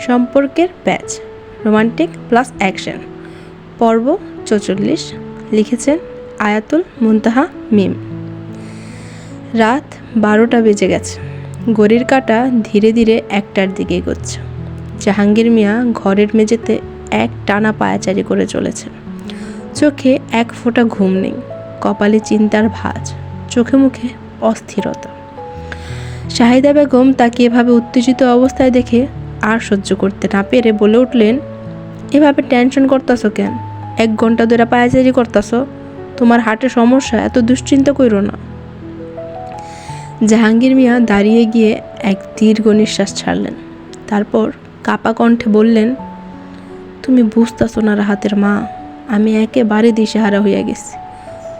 সম্পর্কের প্যাচ romantic plus action. পর্ব চৌচল্লিশ, লিখেছেন আয়াতুল মুনতাহা মিম। রাত বারোটা বেজে গেছে। ঘড়ির কাঁটা ধীরে ধীরে একটার দিকে এগোচ্ছে। জাহাঙ্গীর মিয়া ঘরের মেঝেতে এক টানা পায়াচারি করে চলেছে চোখে এক ফোঁটা ঘুম নেই, কপালে চিন্তার ভাঁজ, চোখে মুখে অস্থিরতা। শাহিদা বেগম তাকে এভাবে উত্তেজিত অবস্থায় দেখে আর সহ্য করতে না পেরে বলে উঠলেন, এভাবে টেনশন করতেছো কেন? এক ঘণ্টা ধরে পায়াচারি করতেছো। তোমার হার্টের সমস্যা, এত দুশ্চিন্তা করো না। জাহাঙ্গীর মিয়া দাঁড়িয়ে গিয়ে এক দীর্ঘ নিঃশ্বাস ছাড়লেন। তারপর কাপা কণ্ঠে বললেন, তুমি বুঝতেছো না রাহাতের মা, আমি একেবারে দিশেহারা হইয়া গেছি।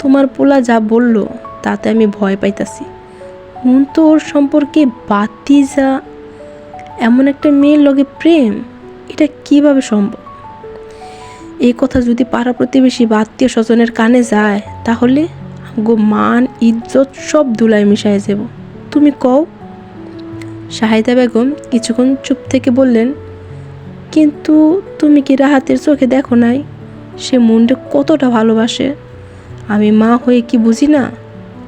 তোমার পোলা যা বলল, তাতে আমি ভয় পাইতাছি। মন তো ওর সম্পর্কে বাতি যা এমন একটা মেয়ের লগে প্রেম, এটা কীভাবে সম্ভব? এই কথা যদি পাড়া প্রতিবেশী বা আত্মীয় স্বজনের কানে যায়, তাহলে গো মান, ইজ্জত সব ধুলায় মিশায় যাব। তুমি কও? শাহিদা বেগম কিছুক্ষণ চুপ থেকে বললেন, কিন্তু তুমি কি রাহাতের চোখে দেখো নাই? সে মনটা কতটা ভালোবাসে। আমি মা হয়ে কি বুঝি না?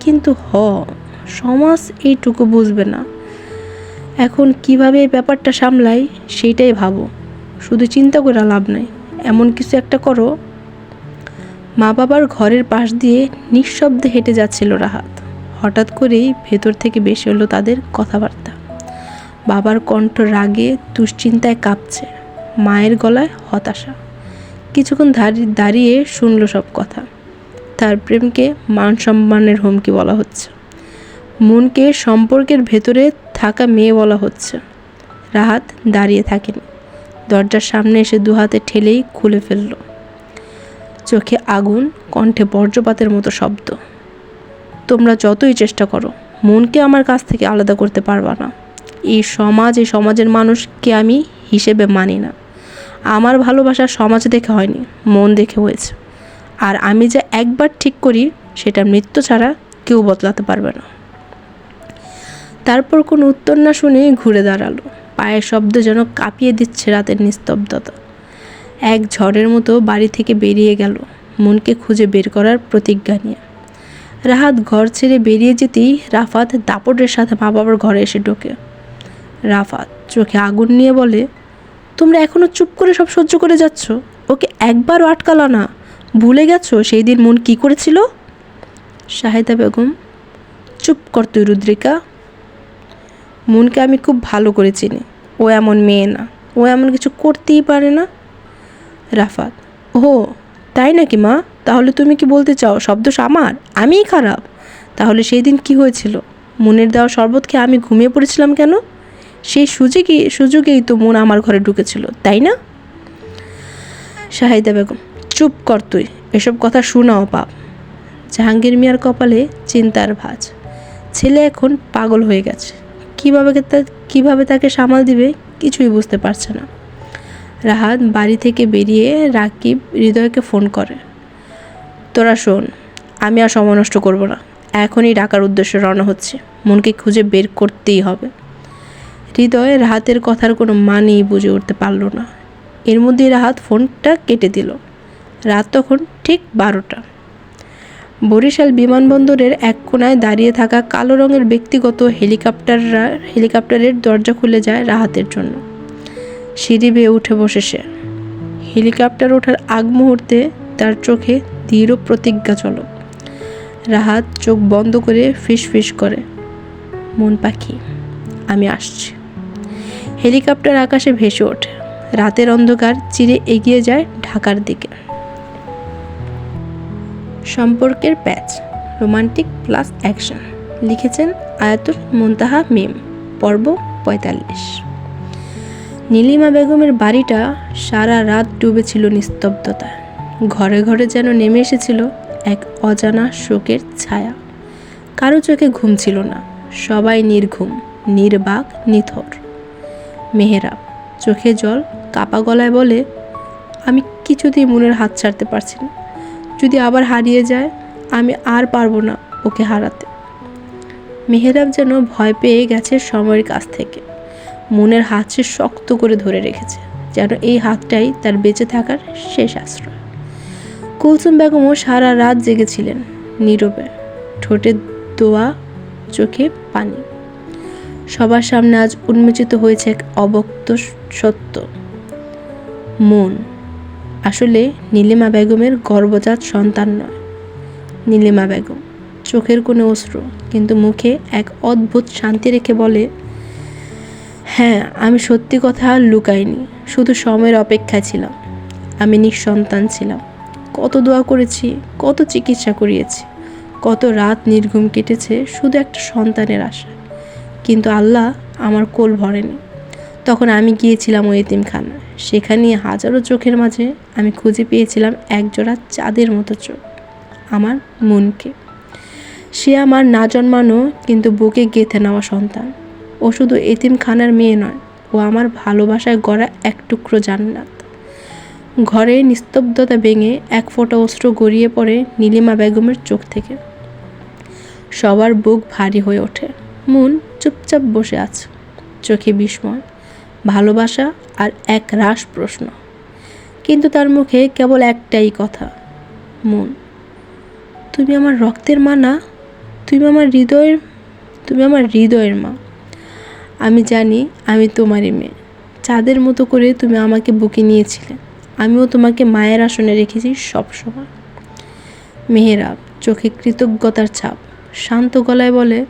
কিন্তু হ, সমাজ এইটুকু বুঝবে না। এখন কীভাবে এই ব্যাপারটা সামলাই, সেইটাই ভাবো। শুধু চিন্তা করে লাভ নাই। এমন কিছু একটা করো। মা বাবার ঘরের পাশ দিয়ে নিঃশব্দে হেঁটে যাচ্ছিল রাহাত। হঠাৎ করেই ভেতর থেকে বেশি হলো তাদের কথাবার্তা। বাবার কণ্ঠ রাগে, দুশ্চিন্তায় কাঁপছে। মায়ের গলায় হতাশা। কিছুক্ষণ দাঁড়িয়ে শুনল সব কথা। তার প্রেমকে মান সম্মানের হুমকি বলা হচ্ছে। মনকে সম্পর্কের ভেতরে থাকা মেয়ে বলা হচ্ছে। রাহাত দাঁড়িয়ে থাকেনি। দরজার সামনে এসে দু হাতে ঠেলেই খুলে ফেলল। চোখে আগুন, কণ্ঠে বজ্রপাতের মতো শব্দ। তোমরা যতই চেষ্টা করো, মনকে আমার কাছ থেকে আলাদা করতে পারবা না। এই সমাজ, এই সমাজের মানুষকে আমি হিসেবে মানি না। আমার ভালোবাসা সমাজ দেখে হয়নি, মন দেখে হয়েছে। আর আমি যা একবার ঠিক করি, সেটা মৃত্যু ছাড়া কেউ বদলাতে পারবে না। তারপর কোনো উত্তর না শুনে ঘুরে দাঁড়াল। পায়ের শব্দ যেন কাঁপিয়ে দিচ্ছে রাতের নিস্তব্ধতা। এক ঝড়ের মতো বাড়ি থেকে বেরিয়ে গেল। মনকে খুঁজে বের করার প্রতিজ্ঞা নিয়ে। রাহাত ঘর ছেড়ে বেরিয়ে যেতেই রাফাত দাপটের সাথে মা বাবার ঘরে এসে ঢোকে। রাফাত চোখে আগুন নিয়ে বলে, তোমরা এখনও চুপ করে সব সহ্য করে যাচ্ছ? ওকে একবারও আটকালো না। ভুলে গেছো সেই দিন মন কী করেছিল? শাহেদা বেগম, চুপ কর তুই রুদ্রিকা। মনকে আমি খুব ভালো করে চিনি। ও এমন মেয়ে না। ও এমন কিছু করতেই পারে না। রাফাত ও তাই নাকি মা? তাহলে তুমি কি বলতে চাও? শব্দ আমার, আমিই খারাপ। তাহলে সেই দিন কি হয়েছিল? মনের দেওয়া শরবতকে আমি ঘুমিয়ে পড়েছিলাম কেন? সেই সুযোগই সুযোগেই তো মন আমার ঘরে ঢুকেছিল, তাই না? শাহিদা বেগম, চুপ কর তুই, এসব কথা শোনাও পাপ জাহাঙ্গীর মিয়ার কপালে চিন্তার ভাঁজ। ছেলে এখন পাগল হয়ে গেছে। কীভাবে কীভাবে তাকে সামাল দিবে কিছুই বুঝতে পারছে না। রাহাত বাড়ি থেকে বেরিয়ে রাকিব হৃদয়কে ফোন করে, তোরা শোন, আমি আর সময় নষ্ট করব না। এখনই ডাকার উদ্দেশ্যে রওনা হচ্ছে। মনকে খুঁজে বের করতেই হবে। হৃদয় রাহাতের কথার কোনো মানেই বুঝে উঠতে পারল না। এর মধ্যেই রাহাত ফোনটা কেটে দিল। রাত তখন ঠিক বারোটা। বরিশাল বিমানবন্দরের এক কোনায় দাঁড়িয়ে থাকা কালো রঙের ব্যক্তিগত হেলিকপ্টাররা হেলিকপ্টারের দরজা খুলে যায় রাহাতের জন্য। সিঁড়ি বেয়ে উঠে বসে সে। হেলিকপ্টার ওঠার আগ মুহূর্তে তার চোখে দৃঢ় প্রতিজ্ঞা চলো। রাহাত চোখ বন্ধ করে ফিস ফিস করে। মন পাখি, আমি আসছি। হেলিকপ্টার আকাশে ভেসে ওঠে। রাতের অন্ধকার চিরে এগিয়ে যায় ঢাকার দিকে। সম্পর্কের প্যাচ, রোমান্টিক প্লাস অ্যাকশন, লিখেছেন আয়াতুল মুনতাহা মিম, পর্ব পঁয়তাল্লিশ। নীলিমা বেগমের বাড়িটা সারা রাত ডুবেছিল নিস্তব্ধতায়, ঘরে ঘরে যেন নেমে এসেছিল এক অজানা শোকের ছায়া। কারও চোখে ঘুম ছিল না, সবাই নির্ঘুম, নির্বাক, নিথর। মেহেরাব চোখে জল, কাপা গলায় বলে, আমি কিছুতেই মনের হাত ছাড়তে পারছি না। যদি আবার হারিয়ে যায়, আমি আর পারব না ওকে হারাতে। মেহেরাব যেন ভয় পেয়ে গেছে সময়ের কাছ থেকে। মনের হাত সে শক্ত করে ধরে রেখেছে, যেন এই হাতটাই তার বেঁচে থাকার শেষ আশ্রয়। কুলসুম বেগমও সারা রাত জেগেছিলেন নীরবে, ঠোঁটে দোয়া, চোখে পানি। সবার সামনে আজ উন্মোচিত হয়েছে এক অবক্ত সত্য। মন আসলে নীলিমা বেগমের গর্ভজাত সন্তান নয়। নীলিমা বেগম চোখের কোনো অশ্রু, কিন্তু মুখে এক অদ্ভুত শান্তি রেখে বলে হ্যাঁ আমি সত্যি কথা লুকাইনি, শুধু সময়ের অপেক্ষায় ছিলাম। আমি নিঃসন্তান ছিলাম। কত দোয়া করেছি, কত চিকিৎসা করিয়েছি, কত রাত নির্ঘুম কেটেছে শুধু একটা সন্তানের আশা কিন্তু আল্লাহ আমার কোল ভরেনি। তখন আমি গিয়েছিলাম ওই এতিমখানা সেখানে হাজারো চোখের মাঝে আমি খুঁজে পেয়েছিলাম একজোড়া চাঁদের মতো চোখ, আমার মনকে। সে আমার না জন্মানো কিন্তু বুকে গেঁথে নেওয়া সন্তান। ও শুধু এতিমখানার মেয়ে নয়, ও আমার ভালোবাসায় গড়া এক টুকরো জান্নাত। ঘরে নিস্তব্ধতা ভেঙে এক ফোঁটা অস্ত্র গড়িয়ে পড়ে নীলিমা বেগমের চোখ থেকে। সবার বুক ভারী হয়ে ওঠে। মন চুপচাপ বসে আছে, চোখে বিস্ময়। ভালোবাসা আর এক রাস প্রশ্ন। কিন্তু তার মুখে কেবল একটাই কথা, মন। তুমি আমার রক্তের মা না? তুমি আমার হৃদয়ের, তুমি আমার হৃদয়ের মা। আমি জানি আমি তোমারই মেয়ে। চাঁদের মতো করে তুমি আমাকে বুকে নিয়েছিলে। আমিও তোমাকে মায়ের আসনে রেখেছি সবসময় মেহেরাব চোখে কৃতজ্ঞতার ছাপ, শান্ত গলায় বলে,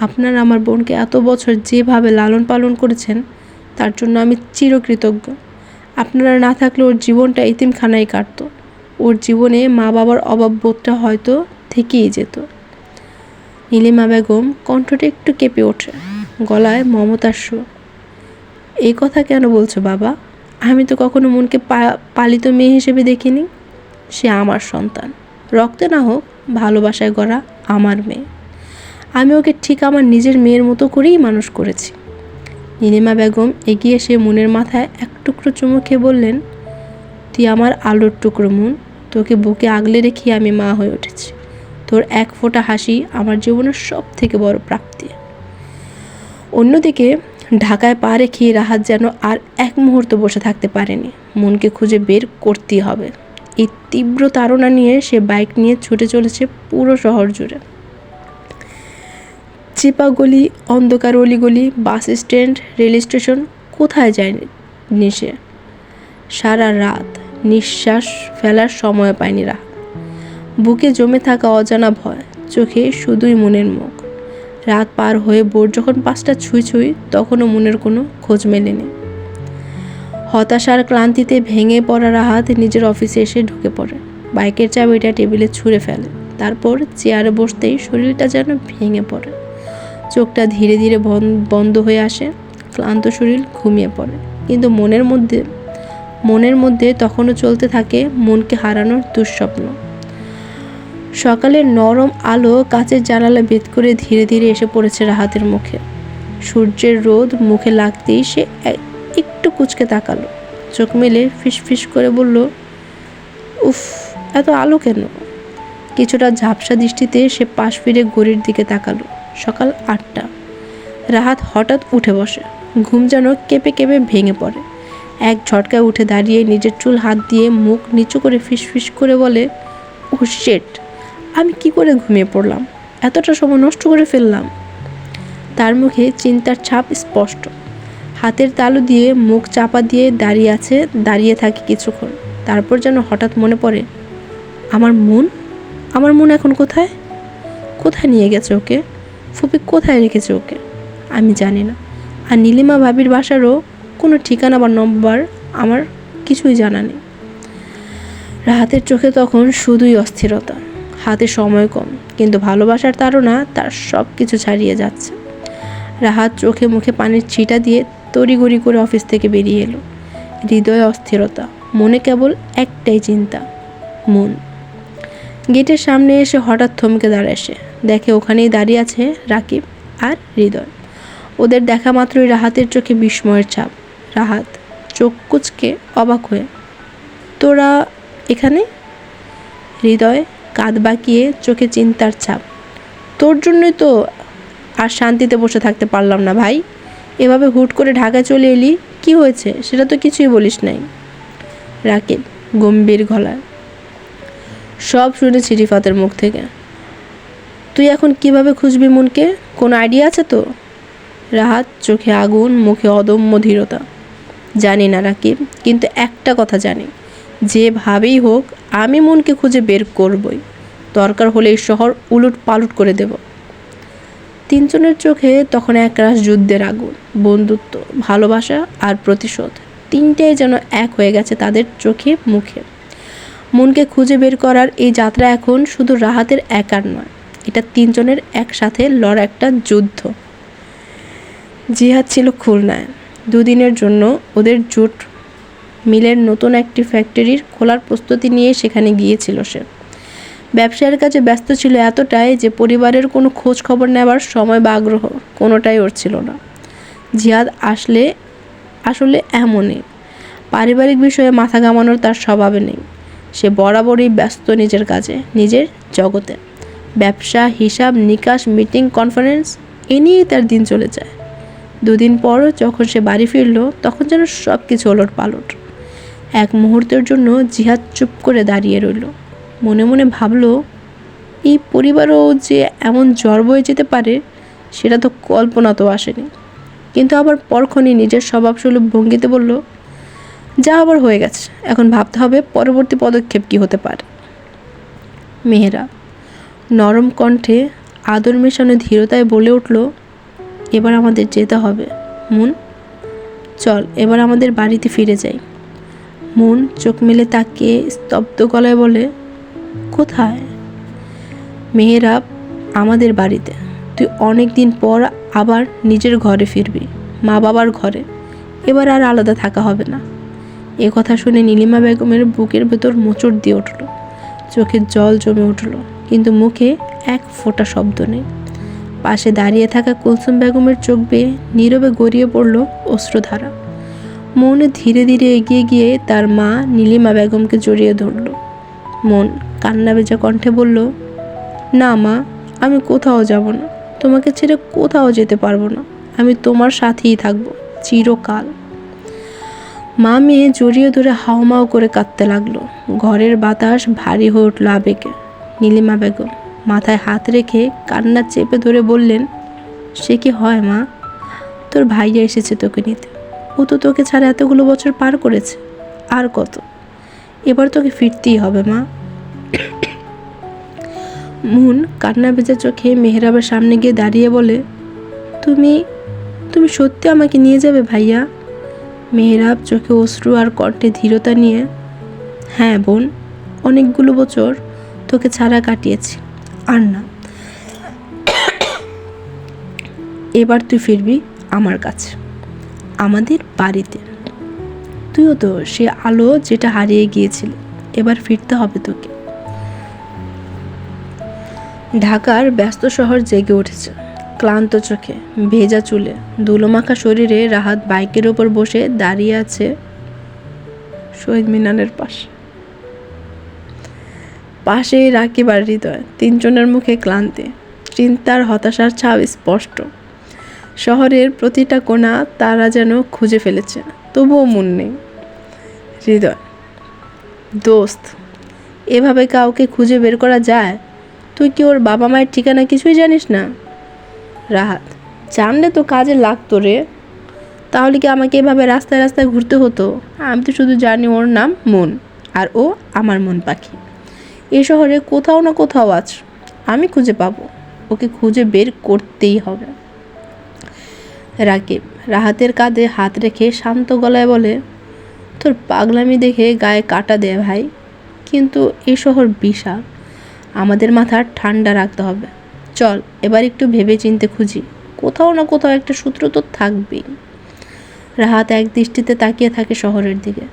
আপনার আমার বোনকে এত বছর যেভাবে লালন পালন করেছেন তার জন্য আমি চিরকৃতজ্ঞ। আপনারা না থাকলে ওর জীবনটা ইতিমখানায় কাটতো। ওর জীবনে মা বাবার অভাব বোধটা হয়তো থেকেই যেত। নীলিমা বেগম কণ্ঠটা একটু কেঁপে ওঠে, গলায় মমতার সুর এই কথা কেন বলছো বাবা? আমি তো কখনো মনকে পালিত মেয়ে হিসেবে দেখিনি। সে আমার সন্তান। রক্তে না হোক, ভালোবাসায় গড়া আমার মেয়ে। আমি ওকে ঠিক আমার নিজের মেয়ের মতো করেই মানুষ করেছি। নীলিমা বেগম এগিয়ে এসে মনের মাথায় এক টুকরো চুমু খেয়ে বললেন, তুই আমার আলোর টুকরো, মন। তোকে বুকে আগলে রেখে আমি মা হয়ে উঠেছি। তোর এক ফোঁটা হাসি আমার জীবনের সব থেকে বড় প্রাপ্তি। অন্যদিকে ঢাকায় পা রেখে রাহাত যেন আর এক মুহূর্ত বসে থাকতে পারেনি। মনকে খুঁজে বের করতেই হবে। এই তীব্র তাড়না নিয়ে সে বাইক নিয়ে ছুটে চলেছে পুরো শহর জুড়ে। চিপা গলি অন্ধকার অলিগলি বাস স্ট্যান্ড, রেল স্টেশন কোথায় যায়নি নিশে? সারা রাত নিঃশ্বাস ফেলার সময় পায়নি রাত। বুকে জমে থাকা অজানা ভয়, চোখে শুধুই মনের মুখ। রাত পার হয়ে ভোর যখন পাঁচটা ছুঁই ছুঁই, তখনও মনের কোনো খোঁজ মেলেনি। হতাশার ক্লান্তিতে ভেঙে পড়া রাহাত নিজের অফিসে এসে ঢুকে পড়ে। বাইকের চাবিটা টেবিলে ছুঁড়ে ফেলে। তারপর চেয়ারে বসতেই শরীরটা যেন ভেঙে পড়ে। চোখটা ধীরে ধীরে বন- বন্ধ হয়ে আসে, ক্লান্ত শরীর ঘুমিয়ে পড়ে। কিন্তু মনের মধ্যে মনের মধ্যে তখনও চলতে থাকে মনকে হারানোর দুঃস্বপ্ন। সকালের নরম আলো কাচের জানালা ভেদ করে ধীরে ধীরে এসে পড়েছে রাহাতের মুখে। সূর্যের রোদ মুখে লাগতেই সে একটু কুচকে তাকালো। চোখ মেলে ফিসফিস করে বলল, উফ, এত আলো কেন? কিছুটা ঝাপসা দৃষ্টিতে সে পাশ ফিরে ঘড়ির দিকে তাকালো। সকাল আটটা। রাহাত হঠাৎ উঠে বসে। ঘুম যেন কেঁপে কেঁপে ভেঙে পড়ে। এক ঝটকায় উঠে দাঁড়িয়ে নিজের চুল হাত দিয়ে মুখ নিচু করে ফিসফিস করে বলে, ও শেট আমি কি করে ঘুমিয়ে পড়লাম? এতটা সময় নষ্ট করে ফেললাম। তার মুখে চিন্তার ছাপ স্পষ্ট। হাতের তালু দিয়ে মুখ চাপা দিয়ে দাঁড়িয়ে আছে, দাঁড়িয়ে থাকে কিছুক্ষণ। তারপর যেন হঠাৎ মনে পড়ে, আমার মন? আমার মন এখন কোথায়? কোথায় নিয়ে গেছে ওকে? ফুপি কোথায় রেখেছে ওকে? আমি জানি না। আর নীলিমা ভাবির বাসারও কোনো ঠিকানা বা নম্বর আমার কিছুই জানা নেই। রাহাতের চোখে তখন শুধুই অস্থিরতা। হাতে সময় কম, কিন্তু ভালোবাসার তাড়না তার সব কিছু ছাড়িয়ে যাচ্ছে। রাহাত চোখে মুখে পানির ছিটা দিয়ে তড়িগড়ি করে অফিস থেকে বেরিয়ে এলো। হৃদয়ে অস্থিরতা, মনে কেবল একটাই চিন্তা, মন। গেটের সামনে এসে হঠাৎ থমকে দাঁড়ায় সে। দেখে ওখানেই দাঁড়িয়ে আছে রাকিব আর হৃদয়। ওদের দেখা মাত্রই রাহাতের চোখে বিস্ময়ের ছাপ। রাহাত চোখ কুচকে অবাক হয়ে, তোরা এখানে? হৃদয় কাঁধ বাঁকিয়ে চোখে চিন্তার ছাপ। তোর জন্যই তো আর শান্তিতে বসে থাকতে পারলাম না ভাই। এভাবে হুট করে ঢাকায় চলে এলি, কি হয়েছে? সেটা তো কিছুই বলিস নাই। রাকিব গম্ভীর গলায় সব শুনেছি রিফাতের মুখ থেকে। তুই এখন কীভাবে খুঁজবি মনকে? কোনো আইডিয়া আছে তো? রাহাত চোখে আগুন, মুখে অদম্য ধীরতা। জানি না রাকিব, কিন্তু একটা কথা জানি। যেভাবেই হোক, আমি মনকে খুঁজে বের করবই। দরকার হলে এই শহর উলট পালট করে দেব। তিনজনের চোখে তখন এক একরাশ যুদ্ধের আগুন, বন্ধুত্ব, ভালোবাসা আর প্রতিশোধ। তিনটেই যেন এক হয়ে গেছে তাদের চোখে, মুখে। মনকে খুঁজে বের করার এই যাত্রা এখন শুধু রাহাতের একার নয়, এটা তিনজনের একসাথে লড়া একটা যুদ্ধ। জিহাদ ছিল খুলনায়। দুদিনের জন্য ওদের জোট মিলের নতুন একটি ফ্যাক্টরির খোলার প্রস্তুতি নিয়ে সেখানে গিয়েছিল সে। ব্যবসায়ের কাজে ব্যস্ত ছিল এতটাই যে পরিবারের কোনো খোঁজ খবর নেওয়ার সময় বা আগ্রহ কোনোটাই ওর ছিল না। জিহাদ আসলে আসলে এমনই। পারিবারিক বিষয়ে মাথা ঘামানোর তার স্বভাবে নেই। সে বরাবরই ব্যস্ত নিজের কাজে, নিজের জগতে। ব্যবসা, হিসাব, নিকাশ, মিটিং, কনফারেন্স, এ নিয়েই তার দিন চলে যায়। দুদিন পর যখন সে বাড়ি ফিরল, তখন যেন সব কিছু ওলট পালট এক মুহূর্তের জন্য জিহাদ চুপ করে দাঁড়িয়ে রইল। মনে মনে ভাবল, এই পরিবারও যে এমন জ্বর বয়ে যেতে পারে, সেটা তো কল্পনা তো আসেনি। কিন্তু আবার পরক্ষণই নিজের স্বভাবসুলভ ভঙ্গিতে বলল যা আবার হয়ে গেছে। এখন ভাবতে হবে পরবর্তী পদক্ষেপ কী হতে পারে। মেহেরা নরম কণ্ঠে আদর মেশানো ধীরতায় বলে উঠল, এবার আমাদের যেতে হবে। মুন, চল, এবার আমাদের বাড়িতে ফিরে যাই। মুন চোখ মেলে তাকিয়ে স্তব্ধ গলায় বলে, কোথায়? মেহেরাব আমাদের বাড়িতে। তুই অনেক দিন পর আবার নিজের ঘরে ফিরবি মা বাবার ঘরে। এবার আর আলাদা থাকা হবে না। এ কথা শুনে নীলিমা বেগমের বুকের ভেতর মোচড় দিয়ে উঠল। চোখের জল জমে উঠল, কিন্তু মুখে এক ফোঁটা শব্দ নেই। পাশে দাঁড়িয়ে থাকা কুলসুম বেগমের চোখ বেয়ে নীরবে গড়িয়ে পড়ল অশ্রুধারা। মন ধীরে ধীরে এগিয়ে গিয়ে তার মা নীলিমা বেগমকে জড়িয়ে ধরল। মন কান্না বেজা কণ্ঠে বলল, না মা, আমি কোথাও যাব না। তোমাকে ছেড়ে কোথাও যেতে পারব না। আমি তোমার সাথেই থাকব, চিরকাল। মা মেয়ে জড়িয়ে ধরে হাওমাও করে কাঁদতে লাগল। ঘরের বাতাস ভারী হয়ে উঠল আবেগে। নীলিমা বেগম মাথায় হাত রেখে কান্না চেপে ধরে বললেন, সে কি হয় মা? তোর ভাইয়া এসেছে তোকে নিতে। ও তো তোকে ছাড়া এতগুলো বছর পার করেছে। আর কত? এবার তোকে ফিরতেই হবে মা। মুন কান্না ভেজা চোখে মেহরাবের সামনে গিয়ে দাঁড়িয়ে বলে, তুমি তুমি সত্যি আমাকে নিয়ে যাবে ভাইয়া? মেহরাব চোখে অশ্রু আর কণ্ঠে ধীরতা নিয়ে হ্যাঁ বোন, অনেকগুলো বছর তোকে ছাড়া কাটিয়েছি, আর না। এবার তুই ফিরবি আমার কাছে, আমাদের বাড়িতে। তুইও তো সে আলো যেটা হারিয়ে গিয়েছিল, এবার ফিরতে হবে তোকে। ঢাকার ব্যস্ত শহর জেগে উঠেছে। ক্লান্ত চোখে, ভেজা চুলে। ধুলোমাখা শরীরে রাহাত বাইকের ওপর বসে দাঁড়িয়ে আছে শহীদ মিনারের পাশে। পাশেই রাকিব আর হৃদয়, তিনজনের মুখে ক্লান্তি। চিন্তার হতাশার ছাপ স্পষ্ট। শহরের প্রতিটা কোণা তারা যেন খুঁজে ফেলেছে, তবুও মন নেই। হৃদয়, দোস্ত, এভাবে কাউকে খুঁজে বের করা যায়? তুই কি ওর বাবা মায়ের ঠিকানা কিছুই জানিস না? রাহাত, জানলে তো কাজে লাগতো রে। তাহলে কি আমাকে এভাবে রাস্তায় রাস্তায় ঘুরতে হতো? আমি তো শুধু জানি ওর নাম মন, আর ও আমার মন পাখি। এ শহরে কোথাও না কোথাও আছ আমি খুঁজে পাবো। ওকে খুঁজে বের করতেই হবে। রাকিব রাহাতের কাঁধে হাত রেখে শান্ত গলায় বলে, তোর পাগলামি দেখে গায়ে কাটা দেয় ভাই। কিন্তু এ শহর বিশাল। আমাদের মাথা ঠান্ডা রাখতে হবে। চল, এবার একটু ভেবে চিনতে খুঁজি। কোথাও না কোথাও একটা সূত্র তো থাকবেই। রাহাত এক দৃষ্টিতে তাকিয়ে থাকে শহরের দিকে।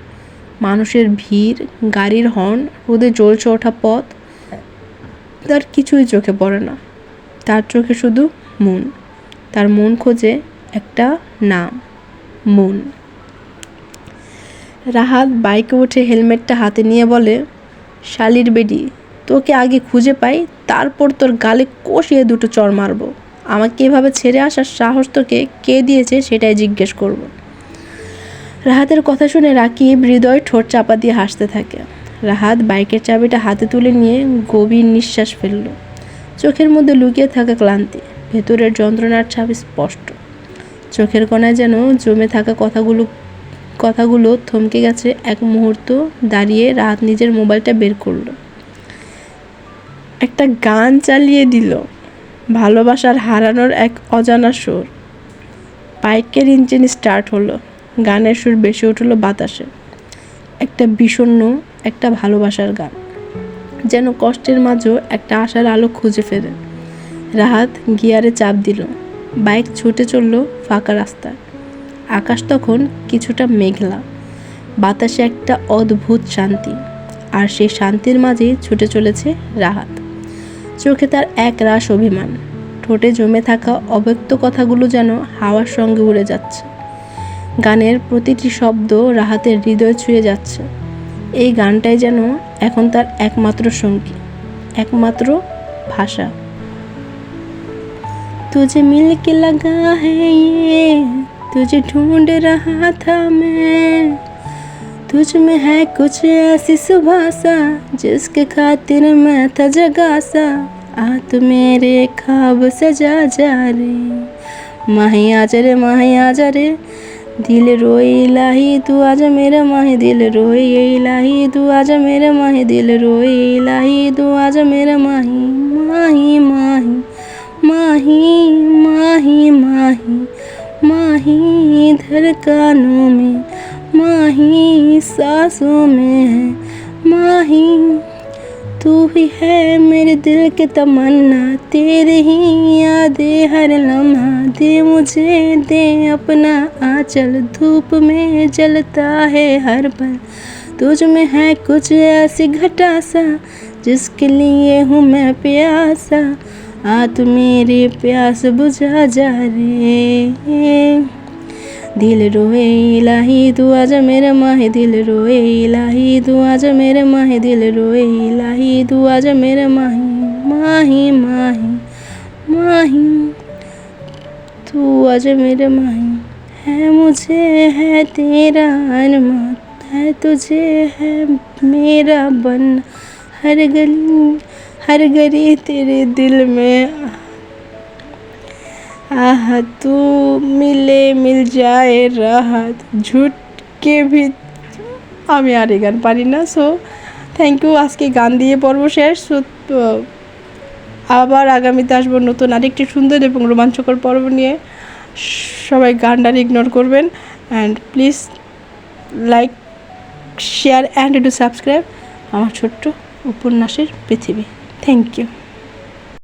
মানুষের ভিড়, গাড়ির হর্ন, রোদে জ্বলছে ওঠা পথ, তার কিছুই চোখে পড়ে না। তার চোখে শুধু মন। তার মন খোঁজে একটা নাম, মন। রাহাত বাইকে উঠে হেলমেটটা হাতে নিয়ে বলে, শালির বেডি, তোকে আগে খুঁজে পাই তারপর তোর গালে কষিয়ে দুটো চর মারবো। আমাকে এভাবে ছেড়ে আসার সাহস তোকে কে দিয়েছে সেটাই জিজ্ঞেস করব। রাহাতের কথা শুনে রাকিব হৃদয় ঠোঁট চাপা দিয়ে হাসতে থাকে। রাহাত বাইকের চাবিটা হাতে তুলে নিয়ে গভীর নিঃশ্বাস ফেলল। চোখের মধ্যে লুকিয়ে থাকা ক্লান্তি, ভেতরের যন্ত্রণার ছাপ স্পষ্ট। চোখের কোণায় যেন জমে থাকা কথাগুলো কথাগুলো থমকে গেছে এক মুহূর্ত দাঁড়িয়ে রাত নিজের মোবাইলটা বের করল। একটা গান চালিয়ে দিল। ভালোবাসার হারানোর এক অজানা সুর। বাইকের ইঞ্জিন স্টার্ট হলো। গানের সুর বেশি উঠল বাতাসে। একটা বিষণ্ণ, একটা ভালোবাসার গান। যেন কষ্টের মাঝেও একটা আশার আলো খুঁজে ফেরে। রাহাত গিয়ারে চাপ দিল। বাইক ছুটে চলল ফাঁকা রাস্তায়। আকাশ তখন কিছুটা মেঘলা। বাতাসে একটা অদ্ভুত শান্তি। আর সেই শান্তির মাঝেই ছুটে চলেছে রাহাত। চোখে তার এক রাস অভিমান ঠোঁটে জমে থাকা অব্যক্ত কথাগুলো যেন হাওয়ার সঙ্গে উড়ে যাচ্ছে গানের প্রতিটি শব্দ রাহাতের হৃদয় ছুঁয়ে যাচ্ছে এই গানটাই যেন এখন তার একমাত্র সঙ্গী একমাত্র ভাষা तुझे मिल के लगा है ये तुझे ढूंढ रहा था मैं तुझ में है कुछ ऐसी सुबह सा, जिसके खातिर मैं था जगा सा। आ तू मेरे ख्वाब सजा जा रे। माही आजा रे, माही आजा रे। दिल रोए इलाही तू आजा मेरा माही। दिल रोए इलाही तू आजा मेरा माही। दिल रोए इलाही तू आजा मेरा माही। माही माही माही माही माही माही, धड़कनों में माही सांसों में है। माही, तू ही है मेरे दिल के तमन्ना। तेरे ही यादें हर लम्हा। दे मुझे, दे अपना आंचल। धूप में जलता है हर पल। तुझ में है कुछ ऐसी घटा सा, जिसके लिए हूँ मैं प्यासा। आ तू मेरी प्यास बुझा जा रे। दिल रोए इलाही तू आजा मेरे माहे दिल रोए इलाही तू आजा मेरे माहे दिल रोए इलाही तू आजा मेरे माही माही माही माही। तू आजा मेरे माही, है मुझे, है तेरा अरमान है तुझे, है मेरा बन। हर गली हर गली तेरे दिल में आह तू मिले मिल যায় রাহাত ঝুটকে ভি আমি আর এই গান পারি না সো থ্যাংক ইউ আজকে গান দিয়ে পর্ব শেষ সো আবার আগামীতে আসবো নতুন আরেকটি সুন্দর এবং রোমাঞ্চকর পর্ব নিয়ে সবাই গানটার ইগনোর করবেন and please like share and to subscribe আমার ছোট্ট উপন্যাসের পৃথিবী থ্যাংক ইউ